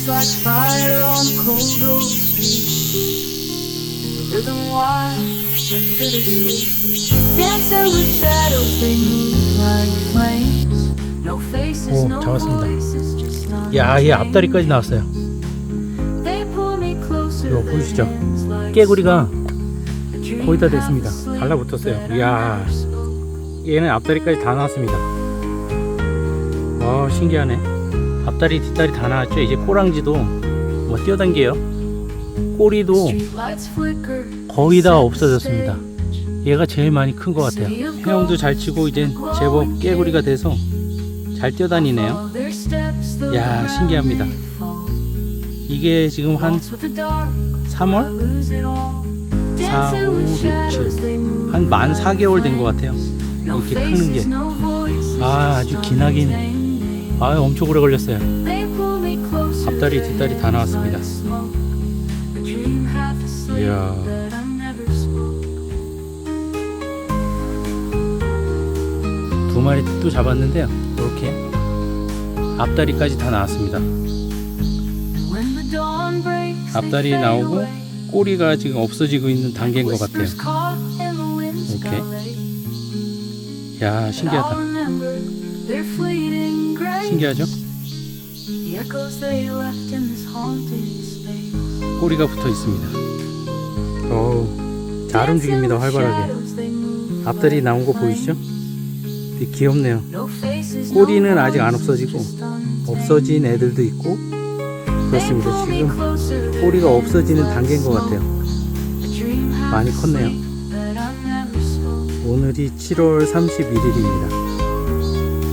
Dance like fire on cold old street. The rhythm wild but bittersweet. Dancing with shadows, they move like flames. No faces, 오, no 잡았습니다. voices, just not 야, 얘 앞다리까지 나왔어요. 이거 보이시죠? 깨구리가 거의 다 됐습니다. 달라붙었어요. 이야. 얘는 앞다리까지 다 나왔습니다. 와, 신기하네. 앞다리, 뒷다리 다 나왔죠? 이제 꼬랑지도 뭐 뛰어당겨요. 꼬리도. 거의 다 없어졌습니다. 얘가 제일 많이 큰 것 같아요. 헤엄도 잘 치고 이제 제법 깨구리가 돼서 잘 뛰어다니네요. 야, 신기합니다. 이게 지금 한 3월? 4, 5, 6, 7. 한 만 4개월 된 것 같아요. 이렇게 크는 게. 아, 아주 기나긴. 아, 엄청 오래 걸렸어요. 앞다리 뒷다리 다 나왔습니다. 이야. 두 마리 또 잡았는데요. 이렇게 앞다리까지 다 나왔습니다. 앞다리 나오고 꼬리가 지금 없어지고 있는 단계인 것 같아요. 이렇게. 야, 신기하다. 신기하죠? 꼬리가 붙어 있습니다. 어우, 잘 움직입니다. 활발하게. 앞다리 나온 거 보이시죠? 되게 귀엽네요. 꼬리는 아직 안 없어지고 없어진 애들도 있고 그렇습니다. 지금 꼬리가 없어지는 단계인 것 같아요. 많이 컸네요. 오늘이 7월 31일입니다.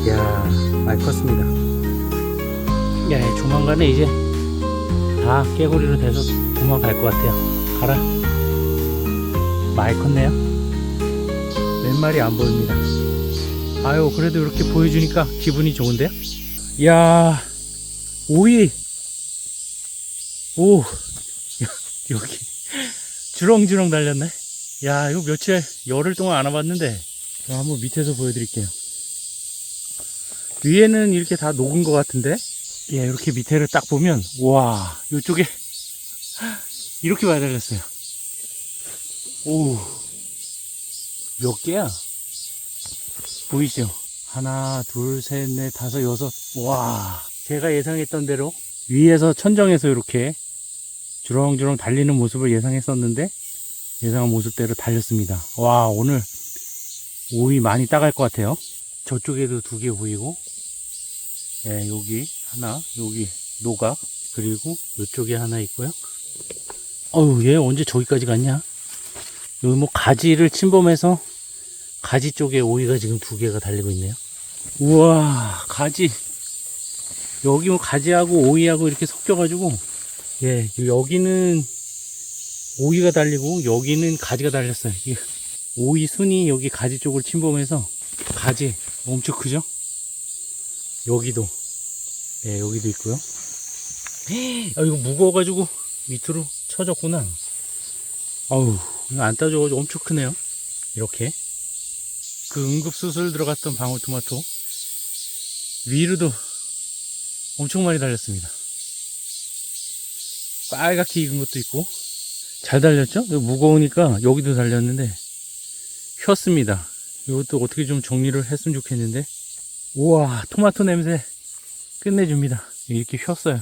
이야, 많이 컸습니다. 야, 조만간에 이제 다 깨구리로 돼서 도망갈 것 같아요. 가라. 많이 컸네요. 몇 마리 안 보입니다. 아유, 그래도 이렇게 보여주니까 기분이 좋은데요? 이야, 오이. 오, 야, 여기 주렁주렁 달렸네. 야, 이거 며칠, 열흘 동안 안 와봤는데, 저 한번 밑에서 보여드릴게요. 위에는 이렇게 다 녹은 것 같은데, 예, 이렇게 밑에를 딱 보면, 와, 이쪽에, 이렇게 많이 달렸어요. 오, 몇 개야? 보이죠? 하나, 둘, 셋, 넷, 다섯, 여섯. 와, 제가 예상했던 대로 위에서 천정에서 이렇게 주렁주렁 달리는 모습을 예상했었는데, 예상한 모습대로 달렸습니다. 와, 오늘 오이 많이 따갈 것 같아요. 저쪽에도 두 개 보이고, 예, 여기 하나, 여기 노각, 그리고 이쪽에 하나 있고요. 어우, 얘 언제 저기까지 갔냐? 여기 뭐 가지를 침범해서 가지 쪽에 오이가 지금 두 개가 달리고 있네요. 우와, 가지. 여기 뭐 가지하고 오이하고 이렇게 섞여가지고, 예, 여기는 오이가 달리고, 여기는 가지가 달렸어요. 이 오이 순이 여기 가지 쪽을 침범해서, 가지 엄청 크죠? 여기도, 예, 여기도 있고요. 아, 이거 무거워가지고 밑으로 쳐졌구나. 이거 안 따져가지고 엄청 크네요. 이렇게. 그 응급수술 들어갔던 방울토마토 위로도 엄청 많이 달렸습니다. 빨갛게 익은 것도 있고 잘 달렸죠? 이거 무거우니까 여기도 달렸는데 휘었습니다. 이것도 어떻게 좀 정리를 했으면 좋겠는데 우와 토마토 냄새 끝내줍니다. 이렇게 휘었어요.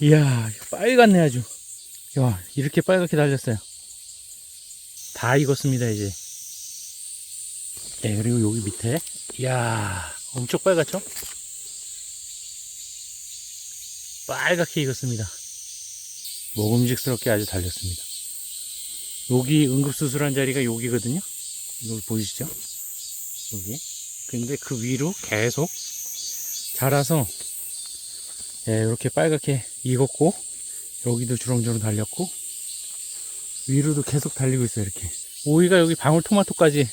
이야 빨갛네 아주. 야 이렇게 빨갛게 달렸어요. 다 익었습니다 이제 네 그리고 여기 밑에 이야 엄청 빨갛죠 빨갛게 익었습니다 먹음직스럽게 아주 달렸습니다 여기 응급수술한 자리가 여기거든요 여기 보이시죠 여기 근데 그 위로 계속 자라서 예, 이렇게 빨갛게 익었고 여기도 주렁주렁 달렸고 위로도 계속 달리고 있어요 이렇게 오이가 여기 방울토마토까지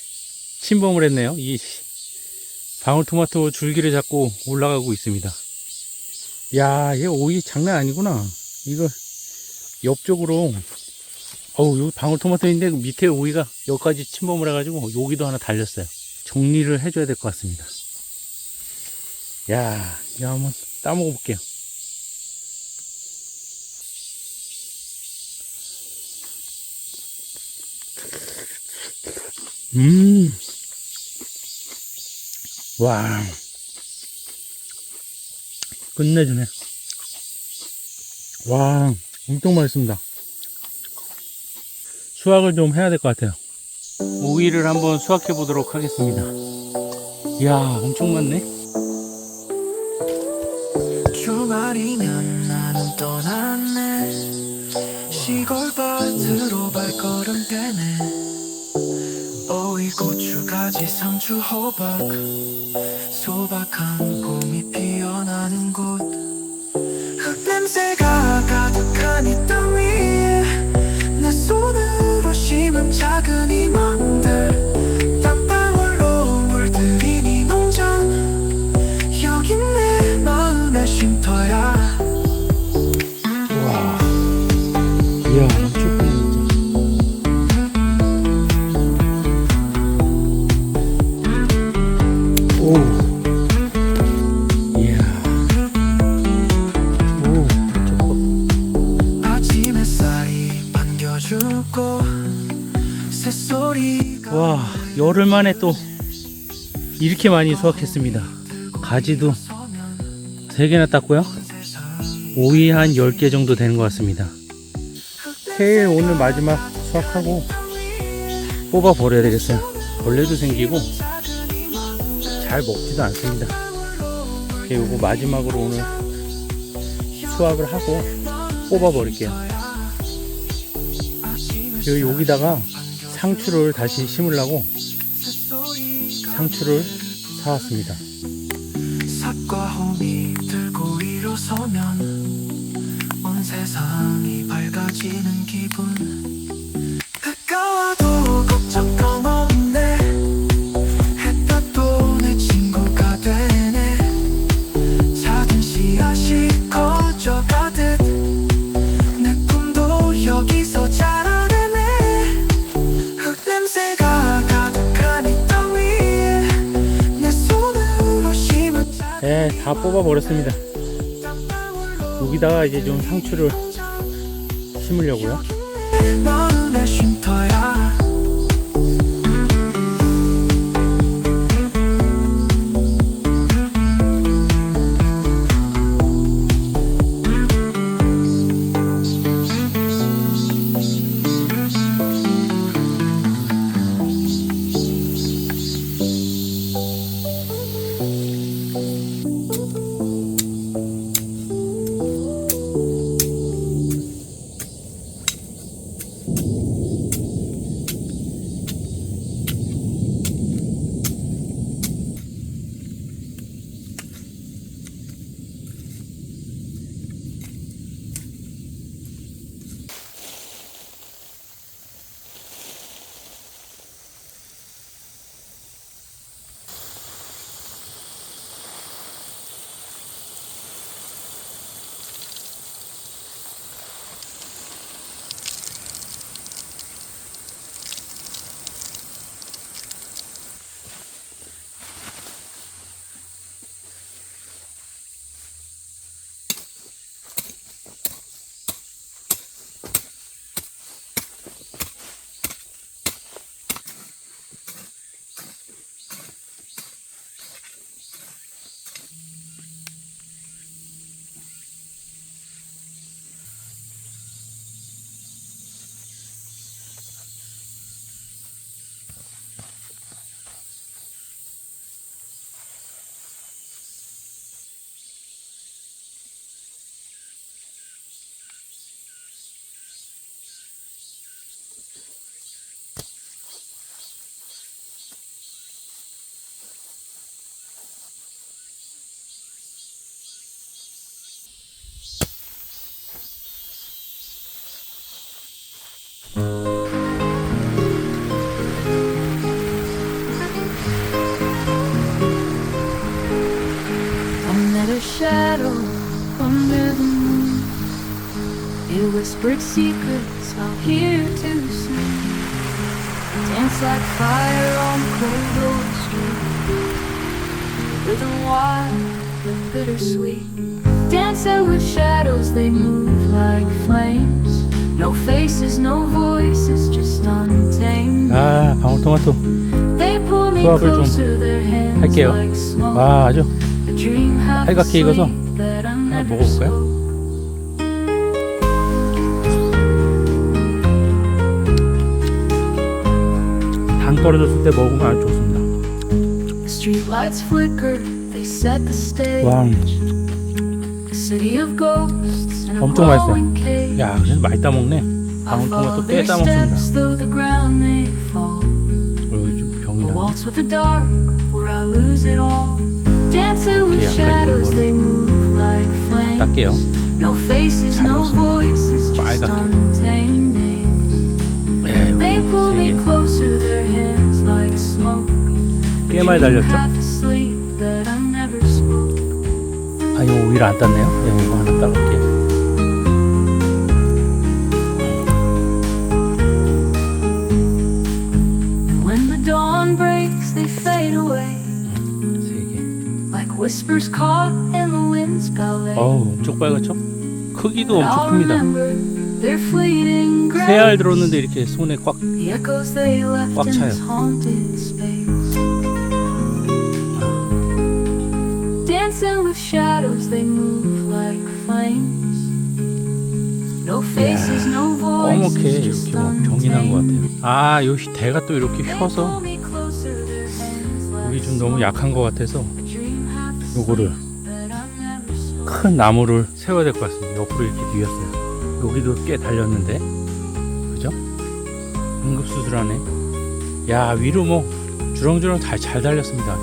침범을 했네요 이 방울토마토 줄기를 잡고 올라가고 있습니다 야, 얘 오이 장난 아니구나. 이거 옆쪽으로 어우, 여기 방울토마토인데 밑에 오이가 여기까지 침범을 해가지고 여기도 하나 달렸어요. 정리를 해줘야 될 것 같습니다. 야, 이거 한번 따먹어 볼게요. 음. 와. 끝내주네. 와, 엄청 맛있습니다. 수확을 좀 해야 될 것 같아요. 오이를 한번 수확해 보도록 하겠습니다. 이야, 엄청 많네. 주말이면 나는 떠났네 시골 밭으로 발걸음 떼네 오이 고추 가지 상추 호박 소박한 봄이 피어나는 곳 흙냄새가 가득한 이 땅 위에 내 손으로 심은 작은 이야, 크네, 진짜. 오. 이야. 오, 저거. 아침 햇살이 반겨주고 새소리가 와, 열흘 만에 또 이렇게 많이 수확했습니다. 가지도 서면 3개나 땄고요. 오이 한 10개 정도 되는 것 같습니다. 새해 오늘 마지막 수확하고 뽑아 버려야 되겠어요. 벌레도 생기고 잘 먹지도 않습니다. 그리고 마지막으로 오늘 수확을 하고 뽑아 버릴게요. 그리고 여기다가 상추를 다시 심으려고 상추를 사왔습니다. 들고 일어서면 온 세상이 밝아 지는 기분. 가까워도 걱정감 없네. 햇볕도 내 친구가 되네. 작은 씨앗이 커져가듯 내 꿈도 여기서 자라내네. 흙냄새가 가득한 이 땅 위에 내 손으로 심은 네, 다 뽑아 버렸습니다. 여기다가 이제 좀 상추를 심으려고요. Shadow under the moon. It whispered secrets I'll hear too soon. Dance like fire on cold old street. Rhythm wild, but bittersweet. Dancing with shadows, they move like flames. No faces, no voices, just untamed. 아, 방울토마토. They pull me 수확을 좀 closer, their hands 할게요. like smoke. 와, 아주 A dream half 빨갛게 익어서 asleep that I 하나 never 먹어볼까요? spoke. 떨어졌을 때 먹으면 아주 좋습니다. 와, 엄청 맛있어요. cage. 야, 그래도 맛있다 먹네. I follow 방울토마토 their 깨다 먹습니다. steps through the ground they fall. 여기 좀 A 병이 나. waltz with the dark, where I lose it all. Dancing with Okay, I'm shadows, gonna they move like flames. 닦게요. 빨갛게. 꽤 많이 달렸죠? 아, 이거 오히려 안 땄네요. 네, 이거 하나 ballet. 어우, 엄청 빨갛죠? 크기도 엄청 큽니다. Remember their fleeting 세알 grace, 들었는데 이렇게 손에 꽉 꽉 차요. this haunted space. Dancing with shadows, they move like flames. No faces, no voices, 꺼멓게 just 이렇게 뭐 병이 난 것. 같아요. 아, 요 대가 또 이렇게 휘어서 여기 좀 너무 약한 것 같아서 요거를. 큰 나무를 세워야 될 것 같습니다. 옆으로 이렇게 뒤었어요. 여기도 꽤 달렸는데, 그죠? 응급수술하네. 야 위로 뭐 주렁주렁 잘, 잘 달렸습니다.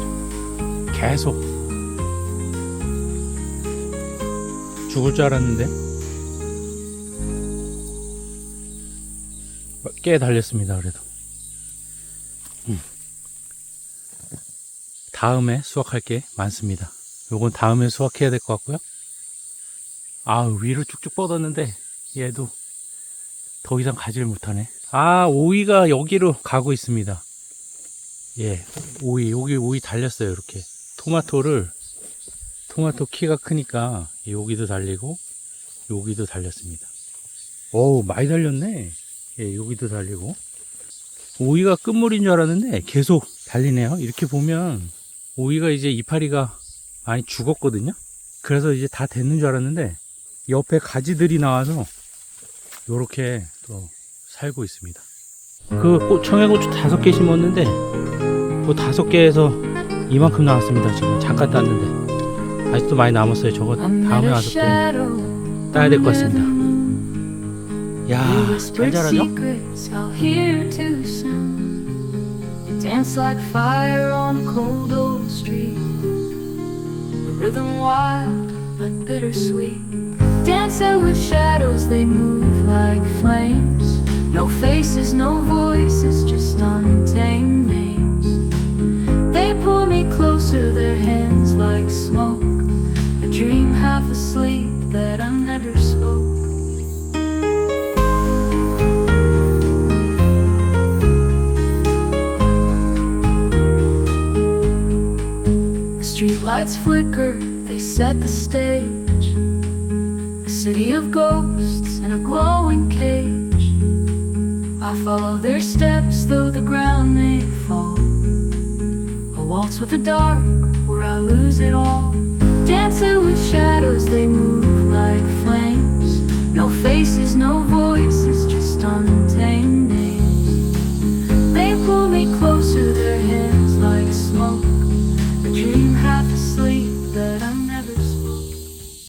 계속 죽을 줄 알았는데 꽤 달렸습니다. 그래도 음. 다음에 수확할 게 많습니다. 요건 다음에 수확해야 될 것 같고요. 아 위로 쭉쭉 뻗었는데 얘도 더 이상 가지를 못하네. 아 오이가 여기로 가고 있습니다. 예, 오이 여기 오이 달렸어요 이렇게. 토마토를 토마토 키가 크니까 여기도 달리고 여기도 달렸습니다. 오 많이 달렸네. 예, 여기도 달리고 오이가 끝물인 줄 알았는데 계속 달리네요. 이렇게 보면 오이가 이제 이파리가 많이 죽었거든요. 그래서 이제 다 됐는 줄 알았는데 옆에 가지들이 나와서 요렇게 또 살고 있습니다. 그 꽃, 청양고추 다섯 개 심었는데 그 다섯 개에서 이만큼 나왔습니다. 지금 잠깐 땄는데 아직도 많이 남았어요. 저거 다음에 와서 또 따야 될 것 같습니다. 야, 잘 자라죠? secrets I'll hear too soon. You dance like fire on a cold old street. The rhythm wild but bittersweet. Dancing with shadows, they move like flames. No faces, no voices, just untamed names. They pull me closer, their hands like smoke. A dream half asleep that I never spoke. Street lights flicker, they set the stage. City of ghosts in a glowing cage. I follow their steps, though the ground may fall. A waltz with the dark, where I lose it all. Dancing with shadows, they move like flames. No faces, no voices, just untamed names. They pull me closer, their hands.